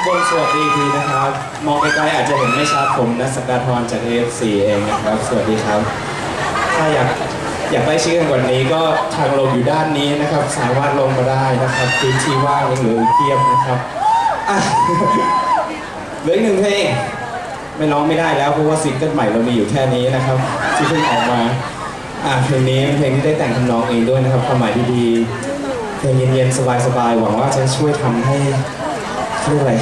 างบนสวัสดีทีนะครับ มองไกลๆอาจจะเห็นไม่ชัดผมนัสกาทรจาก AFC เองนะครับ สวัสดีครับ ถ้าอยากอยากได้ชื่อกันกว่านี้ก็ทางลงอยู่ด้านนี้นะครับ สามารถลงมาได้นะครับพื้นที่ว่างยังเหลือเพียบนะครับอะเหลืออีกหนึ่งเพลงไม่ร้องไม่ได้แล้วเพราะว่าซิงเกิลใหม่เรามีอยู่แค่นี้นะครับ ที่เพิ่งออกมาอะเพลงนี้เป็นเพลงที่ได้แต่งทำนองเองด้วยนะครับความหมายที่ดีเพลงเย็นๆสบายๆหวังว่าจะช่วยทำให้ เรียกอะไร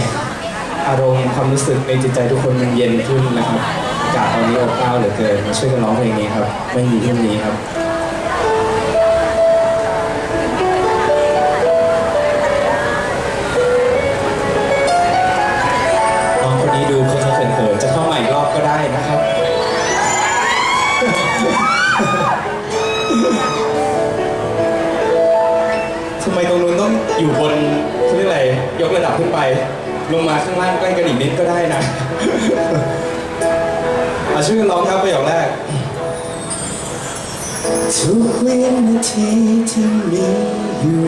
อารมณ์ความรู้สึกในจิตใจทุกคนมันเย็นขึ้นนะครับอากาศตอนนี้อบอ้าวเหลือเกินมาช่วยกันร้องเพลงนี้ครับไม่มีที่นี้ครับ อยู่บนเขาเรียกอะไรยกระดับขึ้นไป ลงมาข้างล่างใกล้กันอีกนิดก็ได้นะอาชื่อร้องครับประโยคแรกทุกวินาทีที่มีอยู่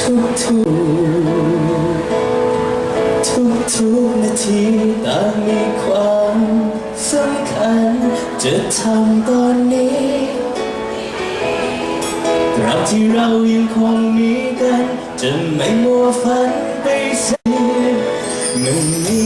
ทุกทุกทุกทุกนาทีต่างมีความสำคัญจะทำตอน ที่เรายังคงมีกัน จะไม่มัวฝันไปเสียไม่มี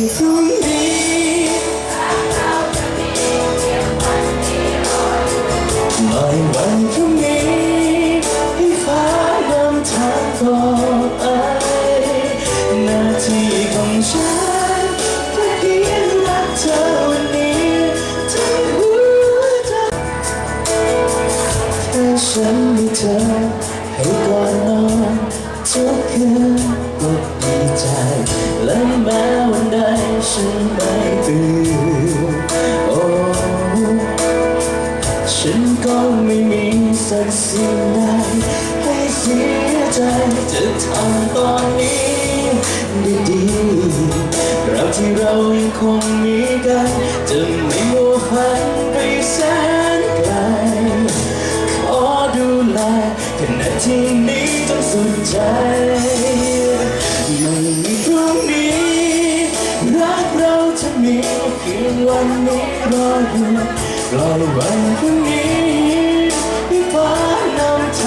สักสิ่งใดให้เสียใจจะทำตอนนี้ด้ดีเราที่เรายังคงมีกัน จะไม่มัวฝันไปแสนไกลขอดูแลขณะที่นี้ต้องสุดใจไม่มีพรุ่งนี้รักเราจะมีเพียงวันนี้รออยู่ปล่อวันพรุ่งนี้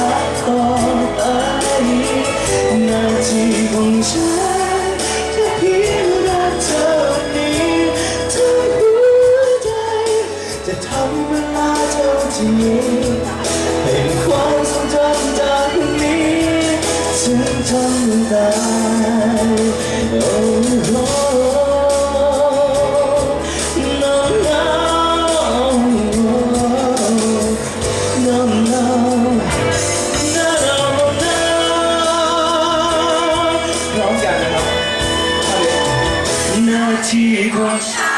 านำทางต่อไปหน้าที่ของฉันแค่เพียงรักเธอวันนี้ทั้งหัวใจ จะทำเวลาเท่าที่มีเป็นความทรงจำจากนี้ ถึงทำได้ ร้องกันนะ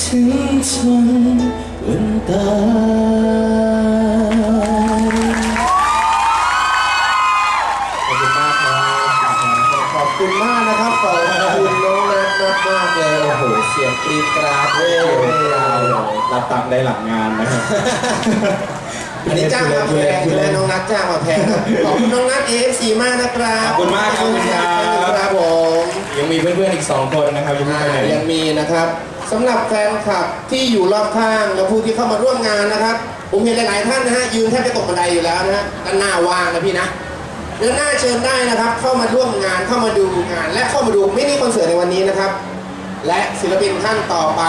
ถึงทนวันตา กรีดกราดเว้ยยาวเลยรับตังค์ได้หลังงานนะครับ อันนี้จ้างมาแพงใช่ไหมน้องนัทจ้างมาแพงครับขอบคุณน้องนัท AFC มากนะครับ ขอบคุณมากครับขอบคุณครับครับผมยังมีเพื่อนๆอีก 2 คนนะครับยังไม่อ่าไปไหนยังมีนะครับสำหรับแฟนคลับที่อยู่รอบข้างและผู้ที่เข้ามาร่วมงานนะครับผมเห็นหลายๆท่านนะฮะยืนแทบจะตกบันไดอยู่แล้วนะฮะด้านหน้าว่างนะพี่นะเดินหน้าเชิญได้นะครับ เข้ามาร่วมงานเข้ามาดูงาน และเข้ามาดูมินิคอนเสิร์ตในวันนี้นะครับ และศิลปินท่านต่อไป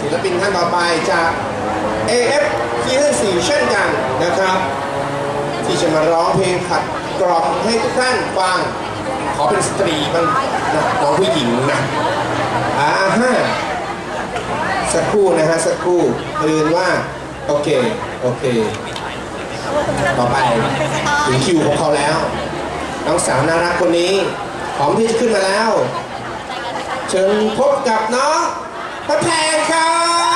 ศิลปินท่านต่อไปจะ AF ที่4เช่นกันนะครับ ที่จะมาร้องเพลงขัดกล่อมให้ทุกท่านฟัง ขอเป็นสตรีบ้างนะน้องผู้หญิงนะอ่าฮะสักครู่นะฮะ สักครู่ลืมว่า โอเค โอเค ต่อไปถึงคิวของเขาแล้ว น้องสาวน่ารักคนนี้พร้อมที่จะขึ้นมาแล้ว เชิญพบกับน้องพระแพงครับ